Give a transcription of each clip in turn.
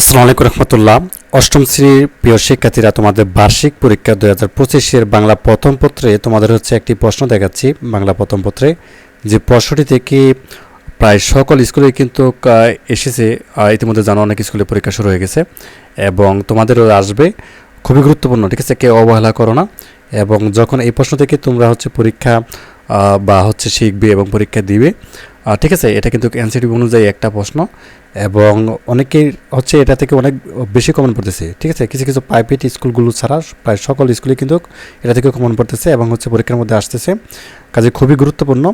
আসসালামু আলাইকুম রহমতুল্লাহ। অষ্টম শ্রেণির প্রিয় শিক্ষার্থীরা, তোমাদের বার্ষিক পরীক্ষা দুই হাজার পঁচিশের বাংলা প্রথম পত্রে তোমাদের হচ্ছে একটি প্রশ্ন দেখাচ্ছি বাংলা প্রথম পত্রে। যে প্রশ্নটি থেকে প্রায় সকল স্কুলে কিন্তু এসেছে ইতিমধ্যে জানো অনেক স্কুলে পরীক্ষা শুরু হয়ে গেছে এবং তোমাদেরও আসবে। খুবই গুরুত্বপূর্ণ, ঠিক আছে? কেউ অবহেলা করো না। এবং যখন এই প্রশ্ন থেকে তোমরা হচ্ছে পরীক্ষা বা হচ্ছে শিখবে এবং পরীক্ষা দিবে। ঠিক আছে, এটা কিন্তু এনসিটিভি অনুযায়ী একটা প্রশ্ন এবং অনেকেই হচ্ছে এটা থেকে অনেক বেশি কমন পড়তেছে। ঠিক আছে, কিছু কিছু প্রাইভেট স্কুলগুলো ছাড়া প্রায় সকল স্কুলে কিন্তু এটা থেকে কমন পড়তেছে এবং হচ্ছে পরীক্ষার মধ্যে আসতেছে। কাজে খুবই গুরুত্বপূর্ণ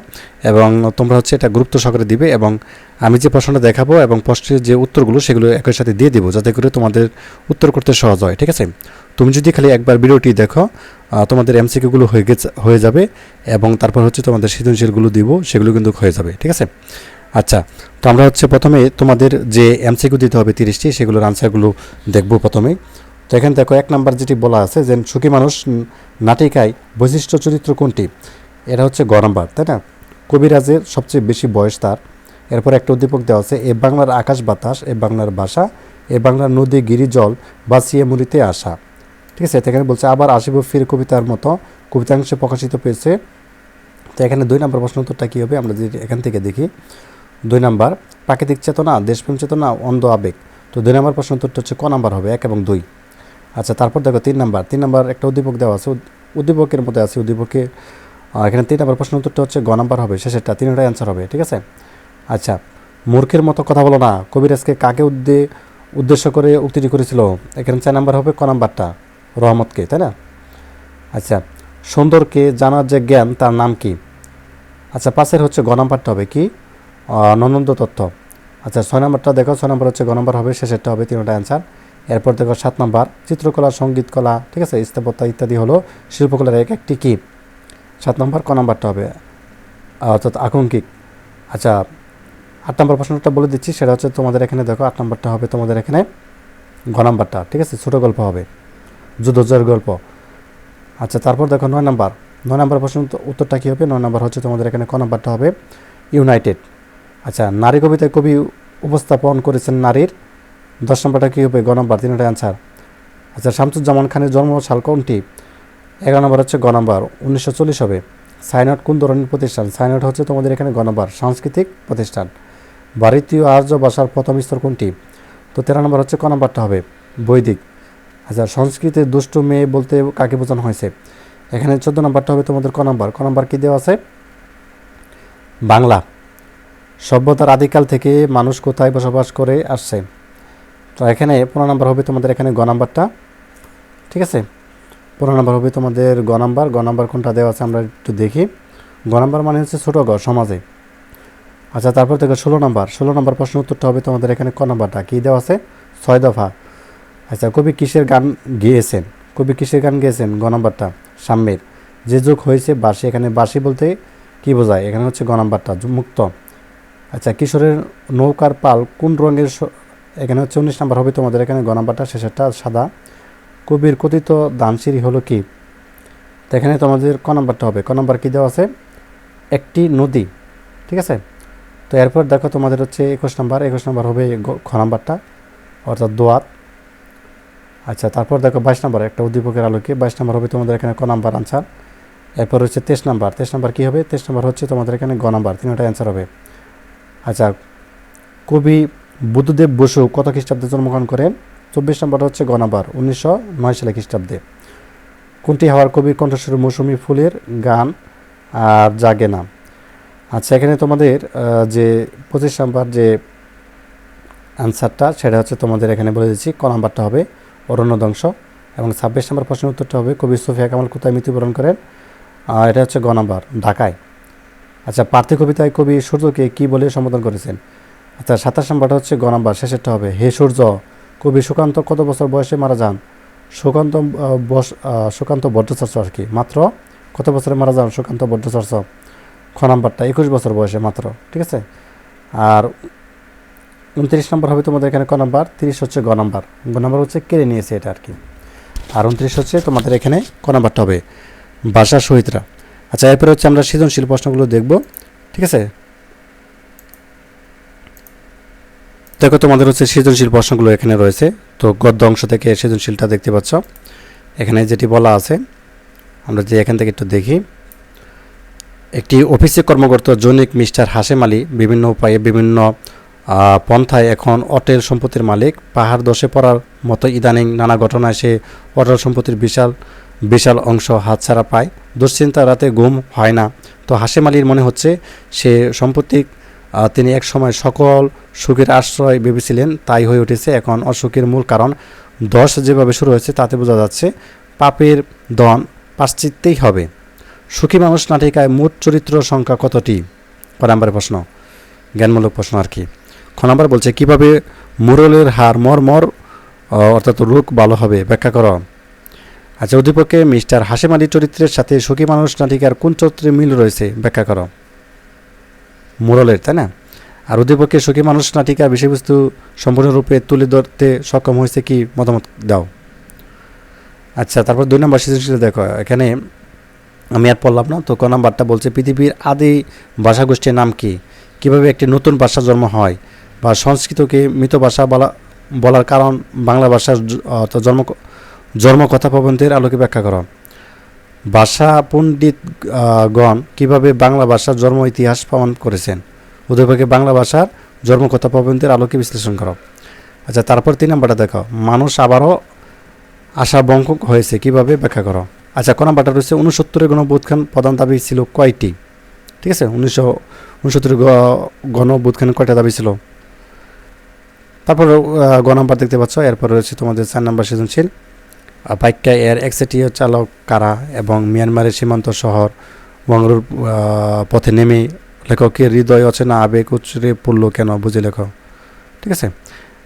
এবং তোমরা হচ্ছে এটা গুরুত্ব সহকারে দিবে এবং আমি যে প্রশ্নটা দেখাবো এবং প্রশ্নের যে উত্তরগুলো সেগুলো একই সাথে দিয়ে দিব যাতে করে তোমাদের উত্তর করতে সহজ হয়। ঠিক আছে, তুমি যদি খালি একবার ভিডিওটি দেখো তোমাদের এমসিকিউগুলো হয়ে গেছে, হয়ে যাবে এবং তারপর হচ্ছে তোমাদের সৃজনশীলগুলো দিব, সেগুলো কিন্তু হয়ে যাবে, ঠিক আছে? আচ্ছা তো আমরা হচ্ছে প্রথমে তোমাদের যে এমসিকিউ দিতে হবে তিরিশটি, সেগুলোর আনসারগুলো দেখব প্রথমে। তো এখানে দেখো, এক নাম্বার যেটি বলা আছে যে সুখী মানুষ নাটিকায় বৈশিষ্ট্য চরিত্র কোনটি? এটা হচ্ছে গ নাম্বার, তাই না? কবিরাজের সবচেয়ে বেশি বয়স তার। এরপর একটা উদ্দীপক দেওয়া আছে, এ বাংলার আকাশ বাতাস, এ বাংলার ভাষা এ বাংলার নদী গিরি জল, বাঁচিয়ে মুড়িতে আসা। ঠিক আছে, এখানে বলছে, আবার আসিব ফির কবিতার মতো। কবিতাংশে প্রকাশিত পেয়েছে তো এখানে দুই নম্বর প্রশ্ন উত্তরটা কী হবে? আমরা এখান থেকে দেখি। দুই নাম্বার, প্রাকৃতিক চেতনা, দেশপ্রেম চেতনা, অন্ধ আবেগ। তো দুই নম্বর প্রশ্ন উত্তরটা হচ্ছে, ক নাম্বার হবে? এক এবং দুই। আচ্ছা তারপর দেখো তিন নাম্বার। তিন নাম্বার একটা উদ্দীপক দেওয়া আছে, উদ- উদ্দীপকের মধ্যে আছে উদ্দীপকে। এখানে তিন নাম্বার প্রশ্ন উত্তরটা হচ্ছে, গ নাম্বার হবে? শেষেরটা। তিনটাই অ্যান্সার হবে, ঠিক আছে? আচ্ছা মূর্খের মতো কথা বলো না। কবিরাজকে কাকে উদ্দে উদ্দেশ্য করে উক্তিটি করেছিল? এখানে চার নাম্বার হবে, ক নাম্বারটা? রহমতকে, তাই না? আচ্ছা সুন্দরকে জানার যে জ্ঞান, তার নাম কি? আচ্ছা পাশের হচ্ছে গ নাম্বারটা হবে কি? ননন্দ তথ্য আচ্ছা ছয় নম্বরটা দেখো, ছয় নম্বর হচ্ছে গ হবে, শেষেরটা হবে তিনটা অ্যান্সার এরপর দেখো সাত নম্বর, চিত্রকলা, সংগীত কলা, ঠিক আছে, স্থাপত্য ইত্যাদি হলো শিল্পকলার এক একটি কি? সাত নম্বর, ক নম্বরটা হবে? অর্থাৎ আকাঙ্ক্ষিক। আচ্ছা আট নম্বর প্রশ্নটা বলে দিচ্ছি, সেটা হচ্ছে তোমাদের এখানে দেখো, আট নম্বরটা হবে তোমাদের এখানে ঘ নাম্বারটা, ঠিক আছে, ছোটো গল্প হবে। যুদ্ধজয়ের গল্প। আচ্ছা তারপর দেখো নয় নাম্বার। নয় নাম্বার প্রশ্ন উত্তর- উত্তরটা কী হবে? নয় নাম্বার হচ্ছে তোমাদের এখানে ক নাম্বারটা হবে? ইউনাইটেড। আচ্ছা নারী কবিতায় কবি উপস্থাপন করেছেন নারীর। দশ নম্বরটা কী হবে? গ নম্বর, তিনটা অ্যান্সার আচ্ছা শামসুজ্জামান খানের জন্মসাল কোনটি? এগারো নম্বর হচ্ছে গ নম্বর, উনিশশো চল্লিশ হবে। সাইনট কোন ধরনের প্রতিষ্ঠান? সাইনট হচ্ছে তোমাদের এখানে গ নম্বর, সাংস্কৃতিক প্রতিষ্ঠান। ভারতীয় আর্য ভাষার প্রথম স্তর কোনটি? তো তেরো নম্বর হচ্ছে ক নম্বরটা হবে, বৈদিক। আচ্ছা সংস্কৃতের দুষ্ট মেয়ে বলতে কাকে বোঝানো হয়েছে? এখানে চোদ্দ নম্বরটা হবে তোমাদের ক নম্বর। ক নম্বর কী দেওয়া আছে? বাংলা। সভ্যতার আদিকাল থেকে মানুষ কোথায় বসবাস করে আসছে? তো এখানে পনেরো নম্বর হবে তোমাদের এখানে গ নাম্বারটা। ঠিক আছে? পনেরো নম্বর হবে তোমাদের গ নাম্বার। গ নাম্বার কোনটা দেওয়া আছে আমরা একটু দেখি। গ নাম্বার মানে হচ্ছে ছোটো গ, সমাজে। আচ্ছা তারপর দেখো ষোলো নম্বর। ষোলো নম্বর প্রশ্ন উত্তরটা হবে তোমাদের এখানে ক নাম্বারটা? কী দেওয়া আছে? ছয় দফা। আচ্ছা কবি কিসের গান গেয়েছেন? কবি কিসের গান গেয়েছেন? গ নাম্বারটা, সাম্যের। যে যুগ হয়েছে বাসি এখানে বাসি বলতে কী বোঝায়? এখানে হচ্ছে গ নাম্বারটা মুক্ত। আচ্ছা কিশোরের নৌকার পাল কোন রঙের এখানে হচ্ছে উনিশ নাম্বার হবে তোমাদের, এখানে গ নাম্বারটা, শেষেরটা সাদা। কবির কথিত দানসিঁড়ি হলো কি? তো এখানে তোমাদের ক নাম্বারটা হবে। ক নাম্বার কী দেওয়া আছে? একটি নদী, ঠিক আছে? তো এরপর দেখো তোমাদের হচ্ছে একুশ নাম্বার একুশ নাম্বার হবে খ নাম্বারটা, অর্থাৎ দোয়াত। আচ্ছা তারপর দেখো বাইশ নাম্বার, একটা উদ্দীপকের আলোকে বাইশ নাম্বার হবে তোমাদের এখানে ক নাম্বার আনসার এরপর হচ্ছে তেইশ নাম্বার তেইশ নাম্বার কী হবে? তেইশ নাম্বার হচ্ছে তোমাদের এখানে গ নাম্বার, তিনটা অ্যান্সার হবে। আচ্ছা কবি বুদ্ধদেব বসু কত খ্রিস্টাব্দে জন্মগ্রহণ করেন? চব্বিশ নম্বর হচ্ছে গ নাম্বার, উনিশশো নয় সালে খ্রিস্টাব্দে। কোনটি হওয়ার কবির কণ্ঠস্বর মৌসুমী ফুলের গান? আর জাগে না। আচ্ছা এখানে তোমাদের যে পঁচিশ নাম্বার যে অ্যান্সারটা সেটা হচ্ছে তোমাদের এখানে বলে দিচ্ছি, ক নাম্বারটা হবে? অরণ্যদংশ এবং ছাব্বিশ নম্বর প্রশ্নের উত্তরটা হবে, কবি সুফিয়া কামাল কোথায় মৃত্যুবরণ করেন? এটা হচ্ছে গ নাম্বার, ঢাকায়। আচ্ছা পার্থিব কবিতায় কবি সূর্যকে কি বলে সম্বোধন করেছেন? আচ্ছা সাতাশ নম্বরটা হচ্ছে গ নাম্বার, শেষেরটা হবে, হে সূর্য, কবি সুকান্ত কত বছর বয়সে মারা যান? সুকান্ত বস সুকান্ত ভট্টাচার্য আর কি, মাত্র কত বছরে মারা যান সুকান্ত ভট্টাচার্য খ নাম্বারটা, একুশ বছর বয়সে মাত্র, ঠিক আছে? আর উনত্রিশ নম্বর হবে তোমাদের এখানে ক নাম্বার, তিরিশ হচ্ছে গ নাম্বার। গ নাম্বার হচ্ছে কেড়ে নিয়েছে এটা আর কি আর উনত্রিশ হচ্ছে তোমাদের এখানে ক নাম্বারটা হবে ভাষা শহীদরা আচ্ছা এরপরে হচ্ছে আমরা সৃজনশীল প্রশ্নগুলো দেখব, ঠিক আছে? দেখো, তোমাদের হচ্ছে সৃজনশীল প্রশ্নগুলো এখানে রয়েছে। তো গদ্য অংশ থেকে সৃজনশীলটা দেখতে পাচ্ছ। এখানে যেটি বলা আছে, আমরা যে এখান থেকে একটু দেখি। একটি অফিসে কর্মরত জৈনিক মিস্টার হাসেম আলী বিভিন্ন উপায়ে বিভিন্ন পন্থায় এখন অটেল সম্পত্তির মালিক। পাহাড় দশে পড়ার মতো ইদানিং নানা ঘটনায় সে অটল সম্পত্তির বিশাল বিশাল অংশ হাতছাড়া পায়। দুশ্চিন্তা রাতে ঘুম হয় না। তো হাসেম আলীর মনে হচ্ছে, সে সম্পত্তি তিনি এক সময় সকল সুখের আশ্রয় ভেবেছিলেন, তাই হয়ে উঠেছে এখন অসুখের মূল কারণ। দশ যেভাবে শুরু হয়েছে, তাতে বোঝা যাচ্ছে, পাপের দন পাশ্চিত্যেই হবে। সুখী মানুষ নাটিকায় মোট চরিত্র সংখ্যা কতটি? ক নম্বরের প্রশ্ন। জ্ঞানমূলক প্রশ্ন আর কি। নম্বর বলছে কীভাবে মুরলের হার মর মর আহ, অর্থাৎ রোগ ভালো হবে? ব্যাখ্যা করো। আচ্ছা উদ্দীপকে মিস্টার হাসিম আলী চরিত্রের সাথে সুখী মানুষ নাটিকার কোন চরিত্রে মিল রয়েছে? ব্যাখ্যা করো। মুরলের তাই না? আর উদ্দীপকে সুখী মানুষ নাটিকার বিষয়বস্তু সম্পূর্ণরূপে তুলে ধরতে সক্ষম হয়েছে কি মতামত দাও? আচ্ছা তারপর দুই নম্বর সৃজনশীল দেখো। এখানে আমি আর পড়লাম না তো ক নাম্বারটা বলছে পৃথিবীর আদি ভাষাগোষ্ঠীর নাম কি? কীভাবে একটি নতুন ভাষা জন্ম হয়? বা সংস্কৃতকে মৃত ভাষা বলা, বলার কারণ বাংলা ভাষার জন্ম জন্ম কথা প্রবন্ধের আলোকে ব্যাখ্যা করো। ভাষা পণ্ডিত গণ কীভাবে বাংলা ভাষার জন্ম ইতিহাস প্রমাণ করেছেন? উদয়ভাগে বাংলা ভাষার জন্মকথা প্রবন্ধের আলোকে বিশ্লেষণ করো। আচ্ছা তারপর তিন নম্বরটা দেখো। মানুষ আবারও আশা বঙ্ক হয়েছে, কীভাবে ব্যাখ্যা করো? আচ্ছা কোন নাম্বারটা রয়েছে উনসত্তরের গণবোধখান প্রধান দাবি ছিল কয়টি? ঠিক আছে উনিশশো উনসত্তরের গণবোধখান কয়টা দাবি ছিল? তারপর গ নাম্বার দেখতে পাচ্ছ এরপর রয়েছে তোমাদের চার নাম্বার সৃজনশীল। আহ, এর একচেটিয়া চালক কারা এবং মিয়ানমারের সীমান্ত শহর আহ, পথে নেমে লেখকের হৃদয় অচেনা আবেগ উচ্চরে পড়ল কেন বুঝে লেখো। ঠিক আছে?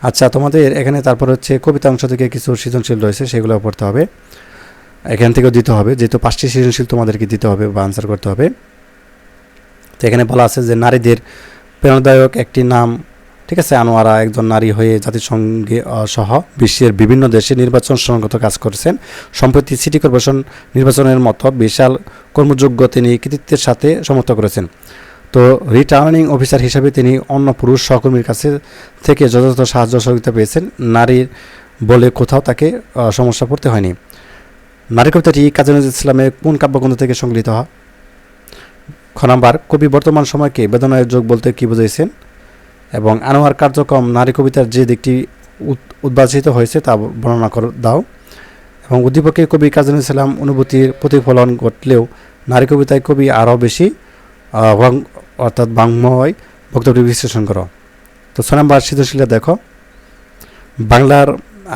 আচ্ছা তোমাদের এখানে তারপর হচ্ছে কবিতা অংশ থেকে কিছু সৃজনশীল রয়েছে সেগুলো পড়তে হবে। এখান থেকেও দিতে হবে যেহেতু পাঁচটি সৃজনশীল তোমাদেরকে দিতে হবে বা আনসার করতে হবে। তো এখানে বলা আছে যে নারীদের প্রেরণাদায়ক একটি নাম ঠিক আছে, আনোয়ারা একজন নারী হয়ে জাতিসংঘে সহ বিশ্বের বিভিন্ন দেশে নির্বাচন সংগত কাজ করেছেন। সম্প্রতি সিটি কর্পোরেশন নির্বাচনের মতো বিশাল কর্মযোগ্য তিনি কৃতিত্বের সাথে সমর্থ করেছেন। তো রিটার্নিং অফিসার হিসাবে তিনি অন্য পুরুষ সহকর্মীর কাছে থেকে যথাযথ সাহায্য সহযোগিতা পেয়েছেন। নারীর বলে কোথাও তাকে সমস্যা পড়তে হয়নি। নারী কবিতাটি কাজী নজরুল ইসলামের কোন কাব্যগ্রন্থ থেকে সংগৃহীত? হয় খ নাম্বার, কবি বর্তমান সময়কে বেদনায় যোগ বলতে কি বুঝাইছেন? এবং আনোয়ার কার্যক্রম নারী কবিতার যে দিকটি উদ- উদ্ভাসিত হয়েছে তা বর্ণনা কর, দাও। এবং উদ্দীপকে কবি কাজী ইসলাম অনুভূতির প্রতিফলন ঘটলেও নারী কবিতায় কবি আরও বেশি অর্থাৎ বাংময় বক্তব্য বিশ্লেষণ করো। তো ছ নাম্বার সৃজনশীলতা দেখো। বাংলার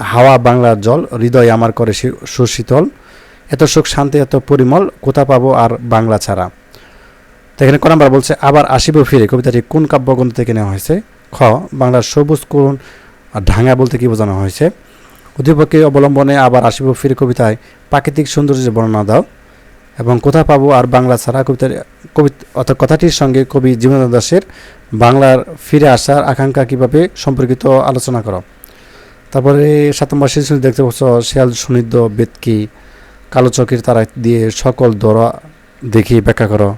হাওয়া, বাংলার জল, হৃদয় আমার করে সুশীতল। এত সুখ, শান্তি, এত পরিমল, কোথা পাবো আর বাংলা ছাড়া? তো এখানে ক নাম্বার বলছে, আবার আসিব ফিরে। কবিতাটি কোন কাব্যগ্রন্থ থেকে নেওয়া হয়েছে? খ, বাংলার সবুজ কোন ঢাঙ্গা বলতে কি বোঝানো হয়েছে? উদ্দীপকে অবলম্বনে আবার আসিব ফিরে কবিতায় প্রাকৃতিক সৌন্দর্যের বর্ণনা দাও। এবং কোথা পাবো আর বাংলা ছাড়া? কবিতার, কবি অর্থাৎ কথাটির সঙ্গে কবি জীবনানন্দ দাসের বাংলার ফিরে আসার আকাঙ্ক্ষা কীভাবে সম্পর্কিত আলোচনা করো। তারপরে সাত নম্বর দেখতে পাচ্ছ, শিয়াল সুনিদ্য বেদকি, কালো চকির তারা দিয়ে সকল দরা দেখি ব্যাখ্যা করো।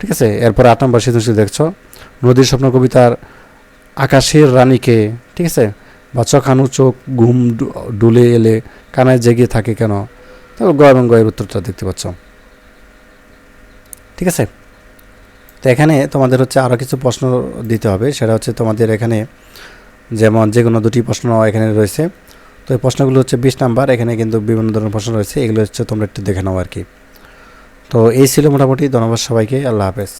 ঠিক আছে? এরপর আট নম্বর সৃজনশীল দেখছ। নদীর স্বপ্ন কবিতার আকাশের রানীকে, ঠিক আছে? বা চোখানো চোখ, ঘুম ডুলে এলে কানায় জেগে থাকে কেন? তারপর গ এবং গয়ের উত্তরটা দেখতে পাচ্ছ। ঠিক আছে? তো এখানে তোমাদের হচ্ছে আরও কিছু প্রশ্ন দিতে হবে। সেটা হচ্ছে তোমাদের এখানে যেমন যে কোনো দুটি প্রশ্ন এখানে রয়েছে। তো এই প্রশ্নগুলো হচ্ছে বিশ নাম্বার। এখানে কিন্তু বিভিন্ন ধরনের প্রশ্ন রয়েছে। এগুলো হচ্ছে তোমরা একটু দেখে নাও আর কি। তো এই ছিল মোটামুটি ধন্যবাদ সবাইকে আল্লাহ হাফেজ।